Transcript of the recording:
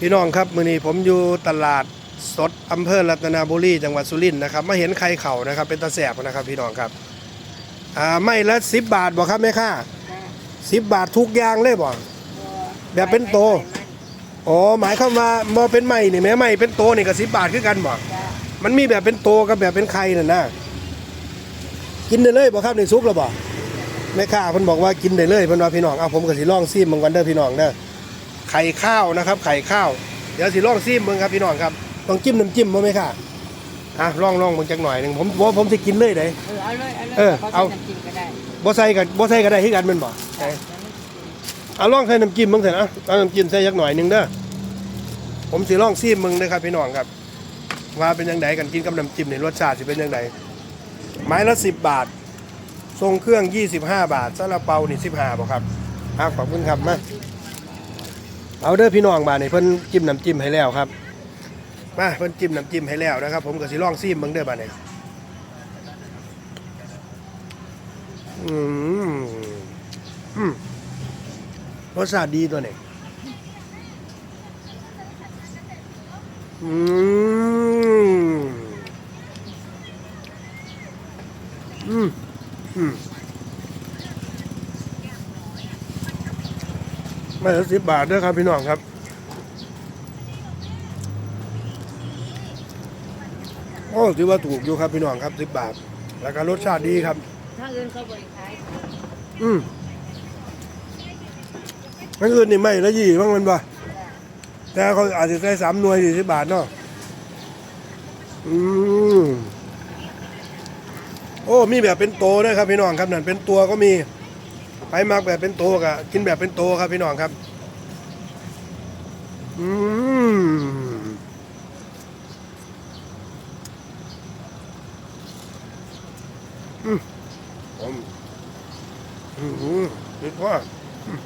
พี่น้องครับมื้อนี้ผมอยู่ตลาดสดอำเภอรัตนบุรีจังหวัดสุรินทร์นะครับมาเห็นไข่เข่านะครับเป็นตาแสบนะครับพี่น้องครับอ่าไม่ละสิบบาทบ่ครับแม่ค่าสิบบาททุกอย่างเลยบ่แบบเป็นโตอ๋อหมายเข้ามว่าบ่เป็นไม้นี่แม่ไม้เป็นโตนี่ก็สิบบาทคือกันบ่มันมีแบบเป็นโตกับแบบเป็นไข่น่ะนะกินได้เลยบ่ครับในซุปแล้วบ่แม่ค้าเพิ่นบอกว่ากินได้เลยเพิ่นว่าพี่น้องเอาผมก็สิลองซิมมันก่อนเด้อพี่น้องเด้อ ข่ข้าวนะครับ ไข่ข้าว เดี๋ยวสิลองซิมเบิ่งครับพี่น้องครับต้องจิ้มน้ำจิ้มบ่ไหมค่ะอะลองลองเบิ่งจักหน่อยหนึงผมบ่ผมสิกินเลยเด้เออเอาเลยเอาเลยเออเขาเอาใส่น้ำจิ้มก็ได้บ่ใส่กับบ่ใส่ก็ได้คือกันแม่นบ่จ้ะเอาลองใส่น้ำจิ้มเบิ่งเถอะนะเอาน้ำจิ้มใส่จักหน่อยหนึงเด้อผมสิลองซิมเบิ่งเด้อครับพี่น้องครับว่าเป็นจังไดกันกินกับน้ำจิ้มนี่รสชาติสิเป็นจังไดไม้ละ10บาท ทรงเครื่อง25บาทซาลาเปานี่15บ่ครับอะขอบคุณครับมา เอาเด้อพี่น้องบาดนี่เพิ่นจิ้มน้ำจิ้มให้แล้วครับมาเพิ่นจิ้มน้ำจิ้มให้แล้วนะครับ ผมก็สิลองซิมเบิ่งเด้อบาดนี้อืมอืมรสชาติดีตัวนี้อืมอืมอืม ไม่ละสิบบาทเด้อครับพี่น้องครับโอ้ถือว่าถูกอยู่ครับพี่น้องครับสิบบาท แล้วก็รสชาติดีครับถ้าอื่นเขาบริขายอืมมันอื่นนี่ไม่ละยี่บ้างมันบ่แต่เขาอาจจะใช้สามหน่วยสี่สิบบาทเนาะอืมโอ้มีแบบเป็นโตด้วยครับพี่น้องครับนั่นเป็นตัวก็มีไป มักแบบเป็นโตกะกินแบบเป็นโตครับพี่น้องครับ อืมอืมผมอืมอืมเด็ดว่าอืม